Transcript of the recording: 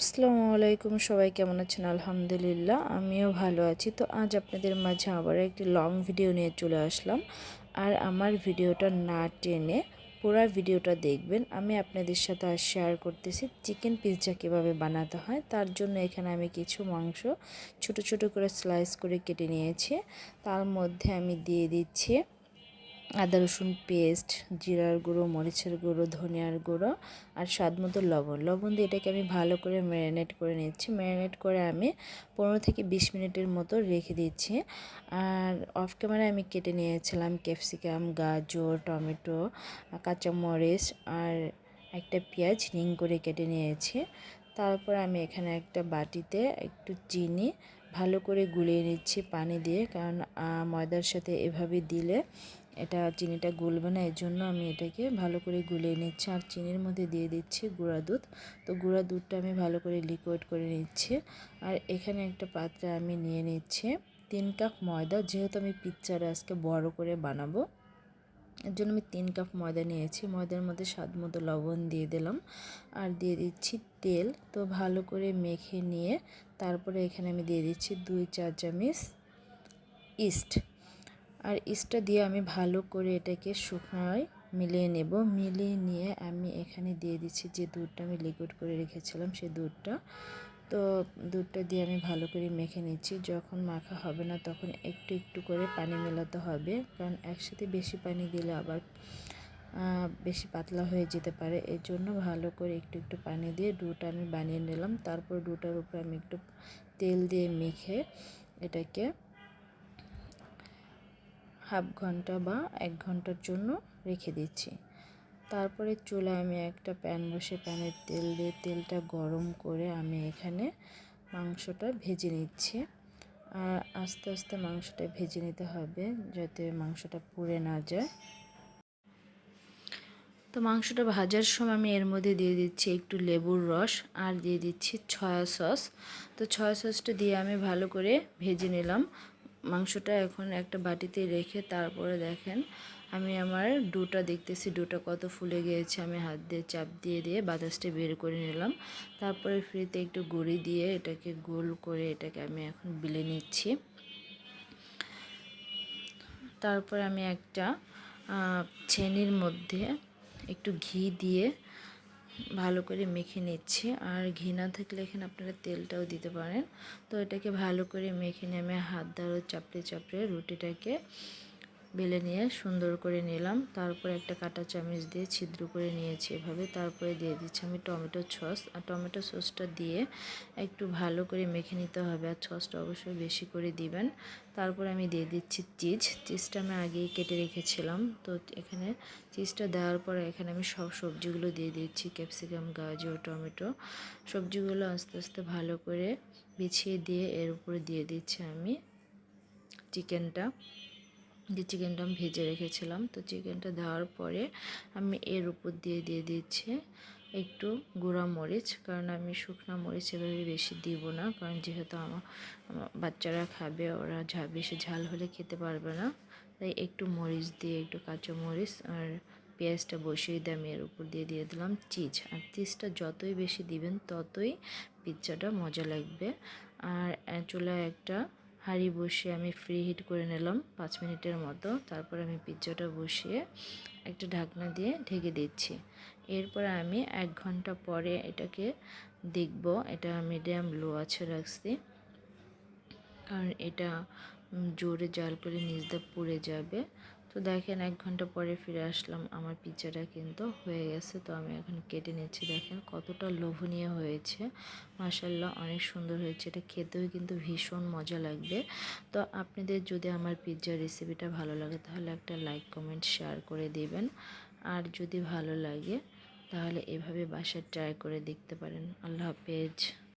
আসসালামু আলাইকুম, সবাই কেমন আছেন? আলহামদুলিল্লাহ, আমিও ভালো আছি। তো আজ আপনাদের মাঝে আবার একটি লং ভিডিও নিয়ে চলে আসলাম। আর আমার ভিডিওটা না টেনে পুরো ভিডিওটা দেখবেন। আমি আপনাদের সাথে আর শেয়ার করতেছি চিকেন পিৎজা কীভাবে বানাতে হয়। তার জন্য এখানে আমি কিছু মাংস ছোট ছোট করে স্লাইস করে কেটে নিয়েছি। তার মধ্যে আমি দিয়ে দিচ্ছি আদা, রসুন পেস্ট জিরার গুঁড়ো, মরিচের গুঁড়ো, ধনিয়ার গুঁড়ো আর স্বাদ মতো লবণ। লবণ দিয়ে এটাকে আমি ভালো করে ম্যারিনেট করে নিচ্ছি। ম্যারিনেট করে আমি পনেরো থেকে বিশ মিনিটের মতো রেখে দিচ্ছি। আর অফ ক্যামেরায় আমি কেটে নিয়েছিলাম ক্যাপসিকাম গাজর, টমেটো, কাঁচামরিচ আর একটা পেঁয়াজ রিং করে কেটে নিয়েছি। তারপর আমি এখানে একটা বাটিতে একটু চিনি ভালো করে গুলিয়ে নিচ্ছি পানি দিয়ে, কারণ ময়দার সাথে এভাবে দিলে এটা চিনিটা গুলবে না এর জন্য আমি এটাকে ভালো করে গুলিয়ে নিচ্ছি। আর চিনির মধ্যে দিয়ে দিচ্ছি গুঁড়া দুধ। তো গুঁড়া দুধটা আমি ভালো করে লিকুইড করে নিচ্ছি। আর এখানে একটা পাত্রে আমি নিয়ে নিচ্ছি তিন কাপ ময়দা, যেহেতু আমি পিকচার আজকে বড় করে বানাবো। এর জন্য আমি তিন কাপ ময়দা নিয়েছি। ময়দার মধ্যে স্বাদ মতো লবণ দিয়ে দিলাম। আর দিয়ে দিচ্ছি তেল। তো ভালো করে মেখে নিয়ে তারপরে এখানে আমি দিয়ে দিচ্ছি দুই চার চামিচ ইস্ট। আর ইস্টটা দিয়ে আমি ভালো করে এটাকে শুকনোয় মিলিয়ে নেব। মিলিয়ে নিয়ে আমি এখানে দিয়ে দিচ্ছি যে দুধটা আমি লিকুইড করে রেখেছিলাম সেই দুধটা। তো দুধটা দিয়ে আমি ভালো করে মেখে নিচ্ছি। যখন মাখা হবে না তখন একটু একটু করে পানি মেলাতে হবে। কারণ একসাথে বেশি পানি দিলে আবার বেশি পাতলা হয়ে যেতে পারে। এর জন্য ভালো করে একটু একটু পানি দিয়ে ডুটা আমি বানিয়ে নিলাম। তারপর ডুটার উপরে আমি একটু তেল দিয়ে মেখে এটাকে হাফ ঘণ্টা বা এক ঘণ্টার জন্য রেখে দিচ্ছি। তারপরে চুলায় আমি একটা প্যান বসে প্যানের তেল দিয়ে তেলটা গরম করে আমি এখানে মাংসটা ভেজে নিচ্ছি। আর আস্তে আস্তে মাংসটা ভেজে নিতে হবে যাতে মাংসটা পুড়ে না যায়। তো মাংসটা ভাজার সময় আমি এর মধ্যে দিয়ে দিচ্ছি একটু লেবুর রস আর দিয়ে দিচ্ছি ছয়া সস। তো ছয়া সসটা দিয়ে আমি ভালো করে ভেজে নিলাম। মাংসটা এখন একটা বাটিতে রেখে তারপরে দেখেন আমি আমার ডোটা দেখতেছি, ডোটা কত ফুলে গিয়েছে। আমি হাত দিয়ে চাপ দিয়ে দিয়ে বাতাসটা বের করে নিলাম। তারপরে ফ্রিতে একটু গুঁড়ি দিয়ে এটাকে গোল করে এটাকে আমি এখন বিলে নিচ্ছি। তারপর আমি একটা ছেনির মধ্যে একটু ঘি দিয়ে ভালো করে মেখে নিচ্ছি। আর ঘি না থাকলে এখানে আপনারা তেলটাও দিতে পারেন। তো এটাকে ভালো করে মেখে নেমে হাত দ্বারা চাপড়ে চাপড়ে রুটিটাকে বেলে নিয়ে সুন্দর করে নিলাম। তারপর একটা কাটা চামচ দিয়ে ছিদ্র করে নিয়েছি এভাবে। তারপরে দিয়ে দিচ্ছি আমি টমেটো সস। আর টমেটো সসটা দিয়ে একটু ভালো করে মেখে নিতে হবে। আর সসটা অবশ্যই বেশি করে দিবেন। তারপর আমি দিয়ে দিচ্ছি চিজ। চিজটা আমি আগেই কেটে রেখেছিলাম। তো এখানে চিজটা দেওয়ার পরে এখানে আমি সব সবজিগুলো দিয়ে দিচ্ছি। ক্যাপসিকাম, গাজর, টমেটো সবজিগুলো আস্তে আস্তে ভালো করে বিছিয়ে দিয়ে এর উপরে দিয়ে দিচ্ছি আমি চিকেনটা। যে চিকেনটা আমি ভেজে রেখেছিলাম, তো চিকেনটা দেওয়ার পরে আমি এর উপর দিয়ে দিয়ে দিচ্ছি একটু গুঁড়া মরিচ, কারণ আমি শুকনো মরিচ এভাবে বেশি দিব না, কারণ যেহেতু আমার বাচ্চারা খাবে, ওরা ঝা, বেশি ঝাল হলে খেতে পারবে না, তাই একটু মরিচ দিয়ে, একটু কাঁচা মরিচ আর পেঁয়াজটা বসিয়ে দিয়ে আমি এর উপর দিয়ে দিয়ে দিলাম চিজ, আর চিজটা যতই বেশি দিবেন ততই পিৎজাটা মজা লাগবে, আর চুলায় একটা হাঁড়ি বসিয়ে আমি ফ্রি হিট করে নিলাম পাঁচ মিনিটের মতো। তারপর আমি পিৎজাটা বসিয়ে একটা ঢাকনা দিয়ে ঢেকে দিচ্ছি। এরপর আমি এক ঘণ্টা পরে এটাকে দেখব। এটা মিডিয়াম লো আছে রাখছি। কারণ এটা জোরে জাল করে নিচ দিয়ে পুড়ে যাবে। তো দেখেন, এক ঘণ্টা পরে ফিরে আসলাম। আমার পিৎজাটা কিন্তু হয়ে গেছে। তো আমি এখন কেটে নিচ্ছি। দেখেন কতটা লোভনীয় হয়েছে। মাসাল্লাহ অনেক সুন্দর হয়েছে। এটা খেতেও কিন্তু ভীষণ মজা লাগবে। তো আপনাদের যদি আমার পিৎজার রেসিপিটা ভালো লাগে, তাহলে একটা লাইক কমেন্ট শেয়ার করে দিবেন। আর যদি ভালো লাগে, তাহলে এভাবে বাসায় ট্রাই করে দেখতে পারেন। আল্লাহ হাফেজ।